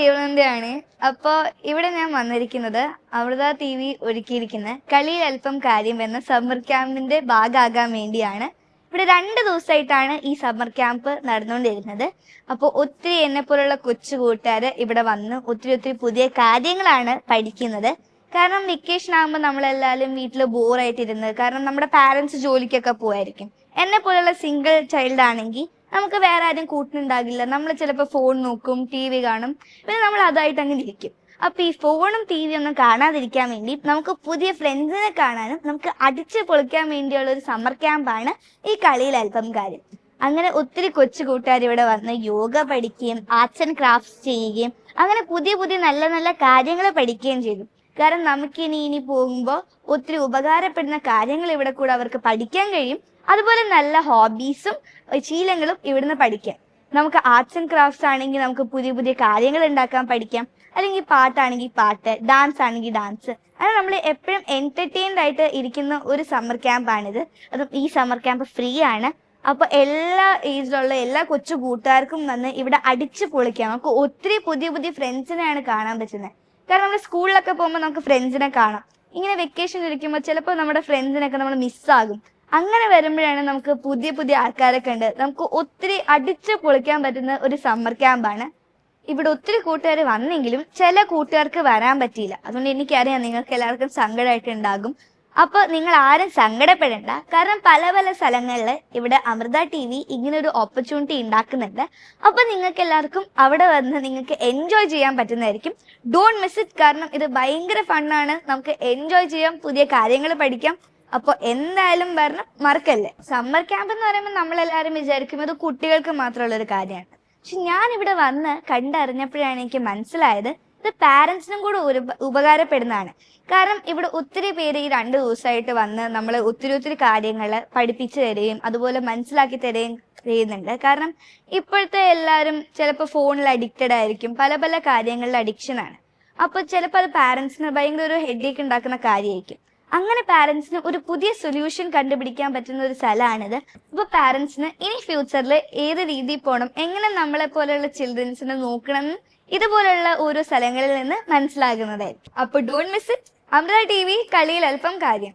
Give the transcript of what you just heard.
ദേവനന്ദയാണ്. അപ്പോൾ ഇവിടെ ഞാൻ വന്നിരിക്കുന്നത് അമൃത ടി വി ഒരുക്കിയിരിക്കുന്ന കളിയിൽ അല്പം കാര്യം എന്ന സമ്മർ ക്യാമ്പിന്റെ ഭാഗമാകാൻ വേണ്ടിയാണ്. ഇവിടെ രണ്ട് ദിവസമായിട്ടാണ് ഈ സമ്മർ ക്യാമ്പ് നടന്നുകൊണ്ടിരുന്നത്. അപ്പോൾ ഒത്തിരി എന്നെ പോലുള്ള കൊച്ചു കൂട്ടുകാർ ഇവിടെ വന്ന് ഒത്തിരി ഒത്തിരി പുതിയ കാര്യങ്ങളാണ് പഠിക്കുന്നത്. കാരണം വെക്കേഷൻ ആകുമ്പോൾ നമ്മളെല്ലാവരും വീട്ടിൽ ബോറായിട്ടിരുന്നത് കാരണം നമ്മുടെ പാരൻസ് ജോലിക്കൊക്കെ പോയായിരിക്കും എന്നെ പോലുള്ള സിംഗിൾ ചൈൽഡ് ആണെങ്കിൽ നമുക്ക് വേറെ ആരും കൂട്ടിനുണ്ടാകില്ല. നമ്മൾ ചിലപ്പോൾ ഫോൺ നോക്കും ടി വി കാണും. പിന്നെ നമ്മൾ അതായിട്ട് അങ്ങനെ ഇരിക്കും. അപ്പൊ ഈ ഫോണും ടി വി ഒന്നും കാണാതിരിക്കാൻ വേണ്ടി നമുക്ക് പുതിയ ഫ്രണ്ട്സിനെ കാണാനും നമുക്ക് അടിച്ചു പൊളിക്കാൻ വേണ്ടിയുള്ള ഒരു സമ്മർ ക്യാമ്പാണ് ഈ കളിയിൽ അല്പം കാര്യം. അങ്ങനെ ഒത്തിരി കൊച്ചു കൂട്ടുകാർ ഇവിടെ വന്ന് യോഗ പഠിക്കുകയും ആർട്സ് ആൻഡ് ക്രാഫ്റ്റ്സ് ചെയ്യുകയും അങ്ങനെ പുതിയ പുതിയ നല്ല നല്ല കാര്യങ്ങൾ പഠിക്കുകയും ചെയ്തു. കാരണം നമുക്കിനി ഇനി പോകുമ്പോൾ ഒത്തിരി ഉപകാരപ്പെടുന്ന കാര്യങ്ങൾ ഇവിടെ കൂടെ അവർക്ക് പഠിക്കാൻ കഴിയും. അതുപോലെ നല്ല ഹോബീസും ശീലങ്ങളും ഇവിടുന്ന് പഠിക്കാം. നമുക്ക് ആർട്സ് ആൻഡ് ക്രാഫ്റ്റ്സ് ആണെങ്കിൽ നമുക്ക് പുതിയ പുതിയ കാര്യങ്ങൾ ഉണ്ടാക്കാൻ പഠിക്കാം. അല്ലെങ്കിൽ പാട്ടാണെങ്കിൽ പാട്ട് ഡാൻസ് ആണെങ്കിൽ ഡാൻസ് അങ്ങനെ നമ്മൾ എപ്പോഴും എന്റർടൈൻഡ് ആയിട്ട് ഇരിക്കുന്ന ഒരു സമ്മർ ക്യാമ്പാണിത് അതും ഈ സമ്മർ ക്യാമ്പ് ഫ്രീ ആണ്. അപ്പൊ എല്ലാ ഏജിലുള്ള എല്ലാ കൊച്ചു കൂട്ടുകാർക്കും വന്ന് ഇവിടെ അടിച്ച് പൊളിക്കാം. നമുക്ക് ഒത്തിരി പുതിയ പുതിയ ഫ്രണ്ട്സിനെയാണ് കാണാൻ പറ്റുന്നത് കാരണം നമ്മൾ സ്കൂളിലൊക്കെ പോകുമ്പോൾ നമുക്ക് ഫ്രണ്ട്സിനെ കാണാം. ഇങ്ങനെ വെക്കേഷൻ ഇരിക്കുമ്പോൾ ചിലപ്പോൾ നമ്മുടെ ഫ്രണ്ട്സിനൊക്കെ നമ്മൾ മിസ്സാകും അങ്ങനെ വരുമ്പോഴാണ് നമുക്ക് പുതിയ പുതിയ ആൾക്കാരൊക്കെ ഉണ്ട് നമുക്ക് ഒത്തിരി അടിച്ച് പൊളിക്കാൻ പറ്റുന്ന ഒരു സമ്മർ ക്യാമ്പാണ് ഇവിടെ ഒത്തിരി കൂട്ടുകാർ വന്നെങ്കിലും ചില കൂട്ടുകാർക്ക് വരാൻ പറ്റിയില്ല. അതുകൊണ്ട് എനിക്കറിയാം നിങ്ങൾക്ക് എല്ലാവർക്കും സങ്കടമായിട്ടുണ്ടാകും അപ്പൊ നിങ്ങൾ ആരും സങ്കടപ്പെടേണ്ട. കാരണം പല പല സ്ഥലങ്ങളിൽ ഇവിടെ അമൃത ടി വി ഇങ്ങനെ ഒരു ഓപ്പർച്യൂണിറ്റി ഉണ്ടാക്കുന്നുണ്ട്. അപ്പൊ നിങ്ങൾക്ക് എല്ലാവർക്കും അവിടെ വന്ന് നിങ്ങൾക്ക് എൻജോയ് ചെയ്യാൻ പറ്റുന്നതായിരിക്കും. ഡോണ്ട് മിസ് ഇറ്റ് കാരണം ഇത് ഭയങ്കര ഫണ്ണാണ് നമുക്ക് എൻജോയ് ചെയ്യാം പുതിയ കാര്യങ്ങൾ പഠിക്കാം. അപ്പോൾ എന്തായാലും വരണം. മറക്കല്ലേ? സമ്മർ ക്യാമ്പ് എന്ന് പറയുമ്പോൾ നമ്മളെല്ലാവരും അത് കുട്ടികൾക്ക് മാത്രമുള്ള ഒരു കാര്യമാണ്. പക്ഷെ ഞാൻ ഇവിടെ വന്ന് കണ്ടറിഞ്ഞപ്പോഴാണ് എനിക്ക് മനസ്സിലായത് ഇത് പാരൻസിനും കൂടെ ഒരു ഉപകാരപ്പെടുന്നതാണ്. കാരണം ഇവിടെ ഒത്തിരി പേര് ഈ രണ്ട് ദിവസമായിട്ട് വന്ന് നമ്മളെ ഒത്തിരി ഒത്തിരി കാര്യങ്ങൾ പഠിപ്പിച്ചു തരികയും അതുപോലെ മനസ്സിലാക്കി തരികയും ചെയ്യുന്നുണ്ട്. കാരണം ഇപ്പോഴത്തെ എല്ലാവരും ചിലപ്പോൾ ഫോണിൽ അഡിക്റ്റഡ് ആയിരിക്കും. പല പല കാര്യങ്ങളിൽ അഡിക്ഷനാണ് അപ്പോൾ ചിലപ്പോൾ അത് പാരൻസിന് ഭയങ്കര ഒരു ഹെഡേക്ക് ഉണ്ടാക്കുന്ന കാര്യമായിരിക്കും. അങ്ങനെ പാരൻസിന് ഒരു പുതിയ സൊല്യൂഷൻ കണ്ടുപിടിക്കാൻ പറ്റുന്ന ഒരു സ്ഥലമാണിത്. അപ്പോൾ പാരൻസിന് ഇനി ഫ്യൂച്ചറിൽ ഏത് രീതിയിൽ പോകണം എങ്ങനെ നമ്മളെ പോലെയുള്ള ചിൽഡ്രൻസിനെ നോക്കണം ഇതുപോലുള്ള ഓരോ സ്ഥലങ്ങളിൽ നിന്ന് മനസ്സിലാകുന്നതായിരിക്കും. അപ്പോൾ don't miss it Amrita T V കളിയിൽ അല്പം കാര്യം.